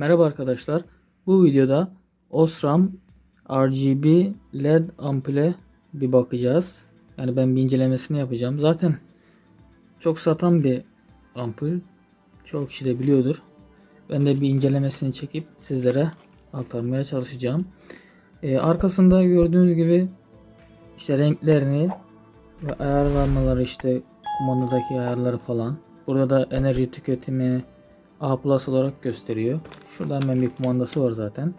Merhaba arkadaşlar. Bu videoda Osram RGB LED ampule bir bakacağız. Yani ben bir incelemesini yapacağım. Zaten çok satan bir ampul. Çok kişi de biliyordur. Ben de bir incelemesini çekip sizlere aktarmaya çalışacağım. Ee, arkasında gördüğünüz gibi işte renklerini ve ayarlamaları işte kumandadaki ayarları falan. Burada da enerji tüketimi A plus olarak gösteriyor. Şurada hemen bir kumandası var zaten.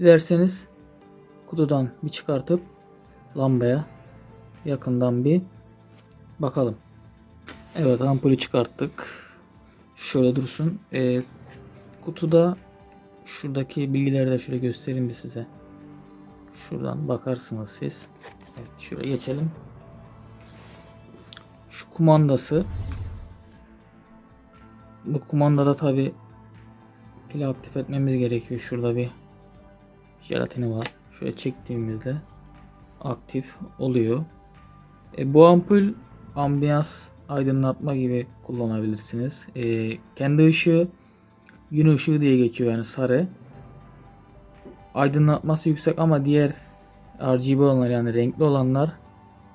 Dilerseniz kutudan bir çıkartıp lambaya yakından bir bakalım. Evet ampulü çıkarttık. Şöyle dursun. Ee, kutuda şuradaki bilgileri de şöyle göstereyim bir size. Şuradan bakarsınız siz. Evet şöyle geçelim. Şu kumandası. Bu kumandada tabi pili aktif etmemiz gerekiyor. Şurada bir jelatini var. Şöyle çektiğimizde aktif oluyor. E, bu ampul ambiyans aydınlatma gibi kullanabilirsiniz. E, kendi ışığı gün ışığı diye geçiyor yani sarı. Aydınlatması yüksek ama diğer RGB olanlar yani renkli olanlar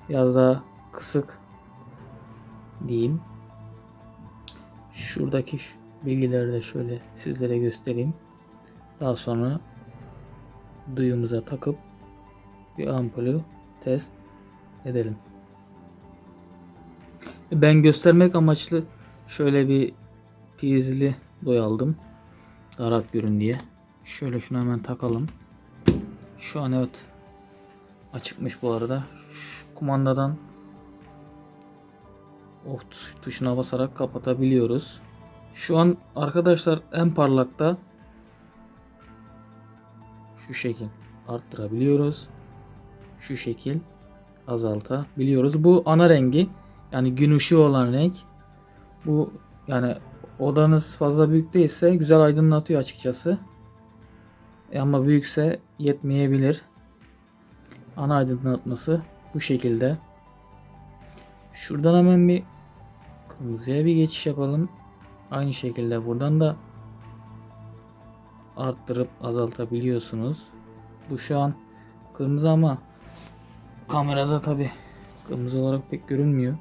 biraz daha kısık diyeyim. Şuradaki şu bilgileri de şöyle sizlere göstereyim. Daha sonra duyumuza takıp bir ampulü test edelim. Ben göstermek amaçlı şöyle bir prizli boy aldım. Daha rahat görün diye. Şöyle şunu hemen takalım. Şu an evet açıkmış bu arada. Şu kumandadan off tuş- tuşuna basarak kapatabiliyoruz. Şu an arkadaşlar en parlakta şu şekil arttırabiliyoruz. Şu şekil azaltabiliyoruz. Bu ana rengi yani gün ışığı olan renk. Bu yani odanız fazla büyük değilse güzel aydınlatıyor açıkçası. E ama büyükse yetmeyebilir. Ana aydınlatması bu şekilde. Şuradan hemen bir kırmızıya bir geçiş yapalım. Aynı şekilde buradan da arttırıp azaltabiliyorsunuz. Bu şu an kırmızı ama kamerada tabi kırmızı olarak pek görünmüyor.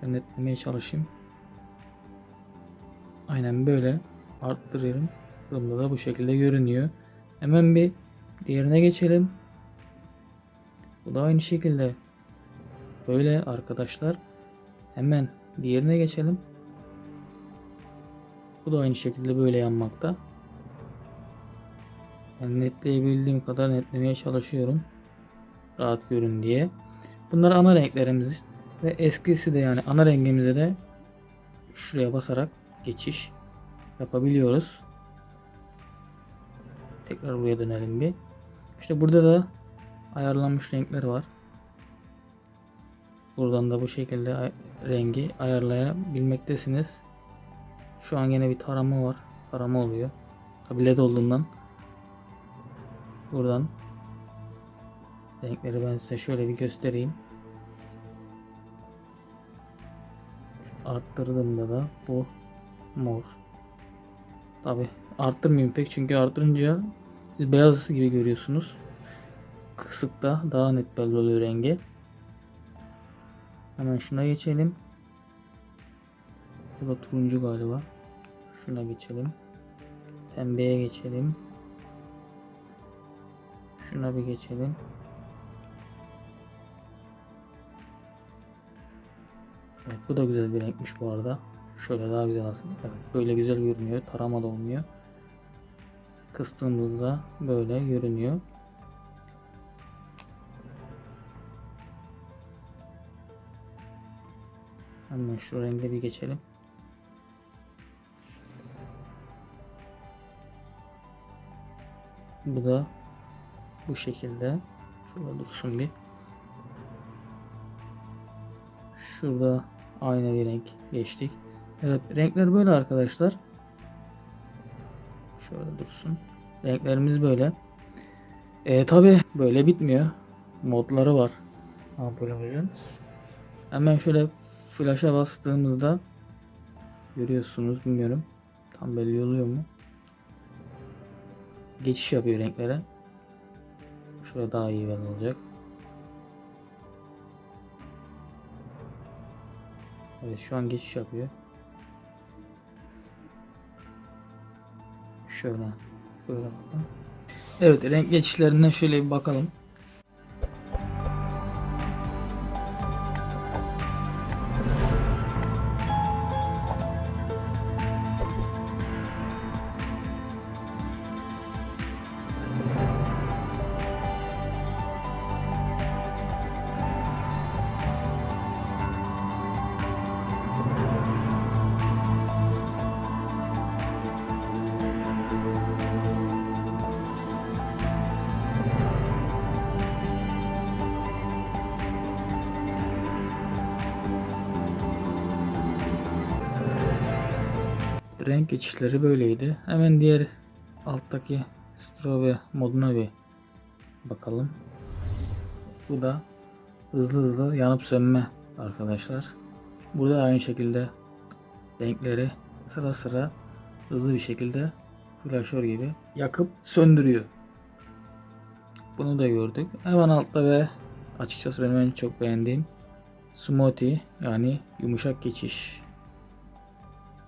Şöyle netlemeye çalışayım. Aynen böyle arttırıyorum. Kırmızı da bu şekilde görünüyor. Hemen bir diğerine geçelim. Bu da aynı şekilde böyle arkadaşlar. Hemen diğerine geçelim. Bu da aynı şekilde böyle yanmakta. Yani netleyebildiğim kadar netlemeye çalışıyorum. Rahat görün diye. Bunlar ana renklerimiz ve eskisi de yani ana rengimize de şuraya basarak geçiş yapabiliyoruz. Tekrar buraya dönelim bir. İşte burada da ayarlanmış renkler var. Buradan da bu şekilde rengi ayarlayabilmektesiniz. Şu an yine bir tarama var. Tarama oluyor. Tabi led olduğundan buradan renkleri ben size şöyle bir göstereyim. Arttırdığımda da bu mor. Tabi arttırmayayım pek çünkü arttırınca siz beyaz gibi görüyorsunuz. Kısıkta daha net belli oluyor rengi. Hemen şuna geçelim. Bu da turuncu galiba. Şuna geçelim. Pembeye geçelim. Şuna bir geçelim. Evet bu da güzel bir renkmiş bu arada. Şöyle daha güzel aslında. Evet böyle güzel görünüyor. Tarama da olmuyor. Kıstığımızda böyle görünüyor. Hemen şu renge bir geçelim. Bu da bu şekilde. Şurada dursun bir. Şurada aynı bir renk geçtik. Evet renkler böyle arkadaşlar. Şöyle dursun. Renklerimiz böyle. E, Tabi böyle bitmiyor. Modları var ampulümüzün. Hemen şöyle flash'a bastığımızda görüyorsunuz bilmiyorum. Tam belli oluyor mu? geçiş yapıyor renklere. Şurada daha iyi belli olacak. Evet şu an geçiş yapıyor. Şöyle. Böyle bakalım. Evet renk geçişlerinden şöyle bir bakalım. Renk geçişleri böyleydi. Hemen diğer alttaki strobe moduna bir bakalım. Bu da hızlı hızlı yanıp sönme arkadaşlar. Burada aynı şekilde renkleri sıra sıra hızlı bir şekilde flaşör gibi yakıp söndürüyor. Bunu da gördük. Hemen altta ve açıkçası benim en çok beğendiğim smoothie yani yumuşak geçiş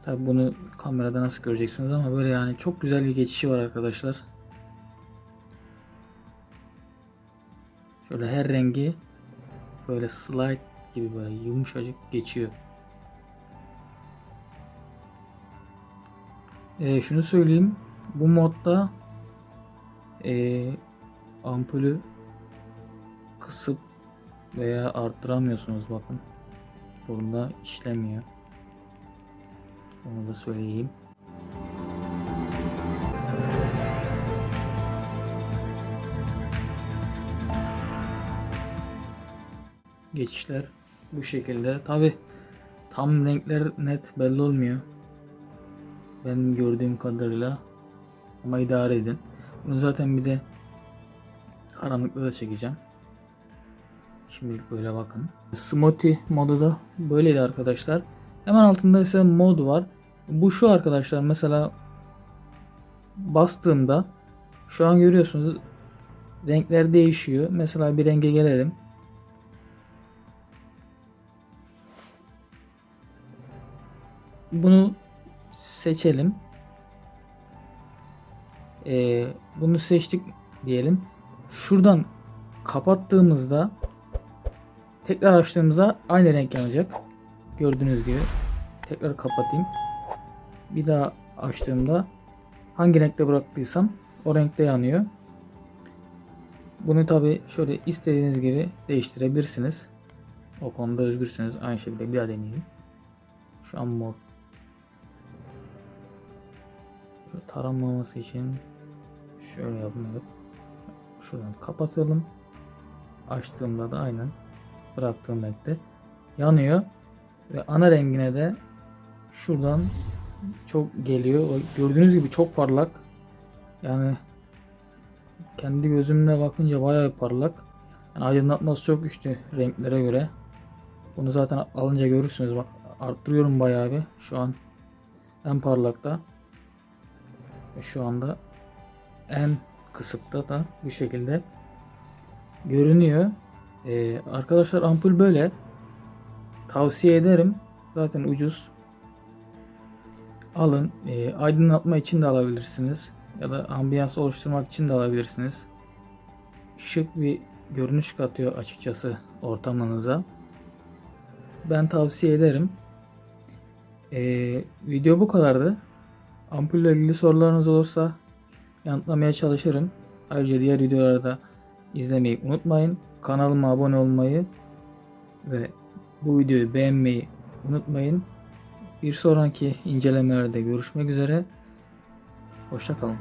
Tabi bunu kamerada nasıl göreceksiniz ama böyle yani çok güzel bir geçişi var arkadaşlar. Şöyle her rengi böyle slide gibi böyle yumuşacık geçiyor. Ee, şunu söyleyeyim. Bu modda ee, ampulü kısıp veya arttıramıyorsunuz bakın. Bunda işlemiyor. Onu da söyleyeyim. Geçişler bu şekilde. Tabi tam renkler net belli olmuyor. Benim gördüğüm kadarıyla. Ama idare edin. Bunu zaten bir de karanlıkta da çekeceğim. Şimdilik böyle bakın. Smoothie modu da böyleydi arkadaşlar. Hemen altında ise mod var. Bu şu arkadaşlar mesela bastığımda şu an görüyorsunuz renkler değişiyor. Mesela bir renge gelelim. Bunu seçelim. Ee, bunu seçtik diyelim. Şuradan kapattığımızda tekrar açtığımızda aynı renk yanacak. Gördüğünüz gibi. Tekrar kapatayım. Bir daha açtığımda hangi renkte bıraktıysam o renkte yanıyor. Bunu tabi şöyle istediğiniz gibi değiştirebilirsiniz. O konuda özgürsünüz. Aynı şekilde bir daha deneyelim. Şu an mor. Şöyle taranmaması için şöyle. Evet. Şuradan kapatalım. Açtığımda da aynen bıraktığım renkte yanıyor. Ve ana rengine de şuradan çok geliyor. Gördüğünüz gibi çok parlak. Yani kendi gözümle bakınca bayağı parlak. Yani aydınlatması çok güçlü renklere göre. Bunu zaten alınca görürsünüz. Bak arttırıyorum bayağı bir. Şu an en parlakta. Ve şu anda en kısıkta da bu şekilde görünüyor. Ee, arkadaşlar ampul böyle. Tavsiye ederim. Zaten ucuz. Alın. E, aydınlatma için de alabilirsiniz. Ya da ambiyans oluşturmak için de alabilirsiniz. Şık bir görünüş katıyor açıkçası ortamınıza. Ben tavsiye ederim. E, video bu kadardı. Ampulle ilgili sorularınız olursa yanıtlamaya çalışırım. Ayrıca diğer videoları da izlemeyi unutmayın. Kanalıma abone olmayı ve bu videoyu beğenmeyi unutmayın. Bir sonraki incelemelerde görüşmek üzere. Hoşçakalın.